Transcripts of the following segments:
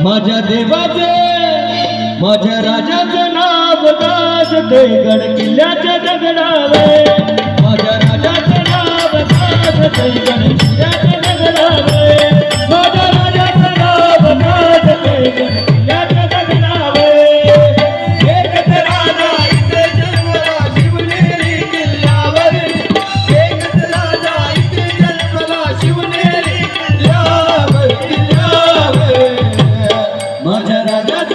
माझ्या देवाचे माझ्या राजाचं नाव गाजते गड किल्ल्याच्या दगडावे माझ्या राजाचं नाव गाजते गड जगत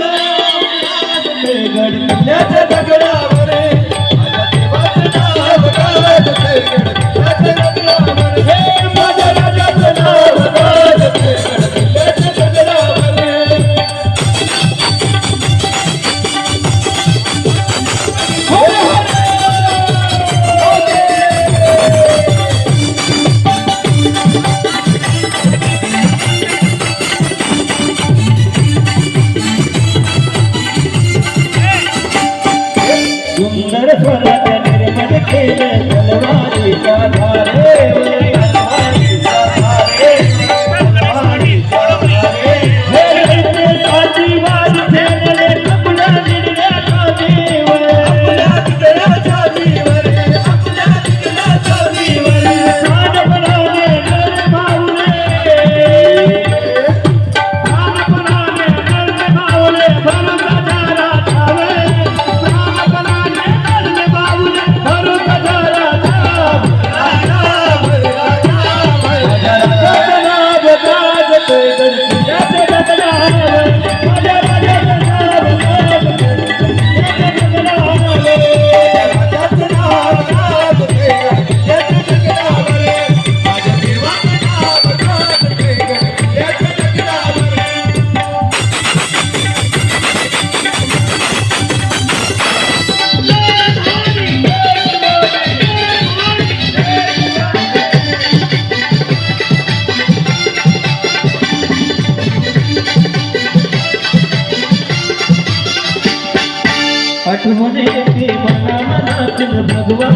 ढोलाच्या निर्मल केलं અઠમને ભગવાન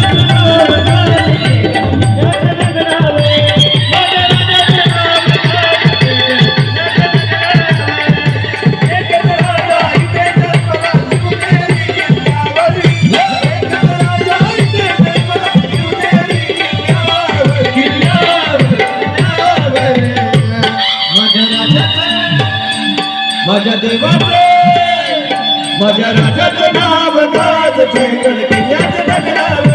माझ्या देवाचे माझ्या राजाचं नाव गाज फेकल किल्ल्याचं नगरावे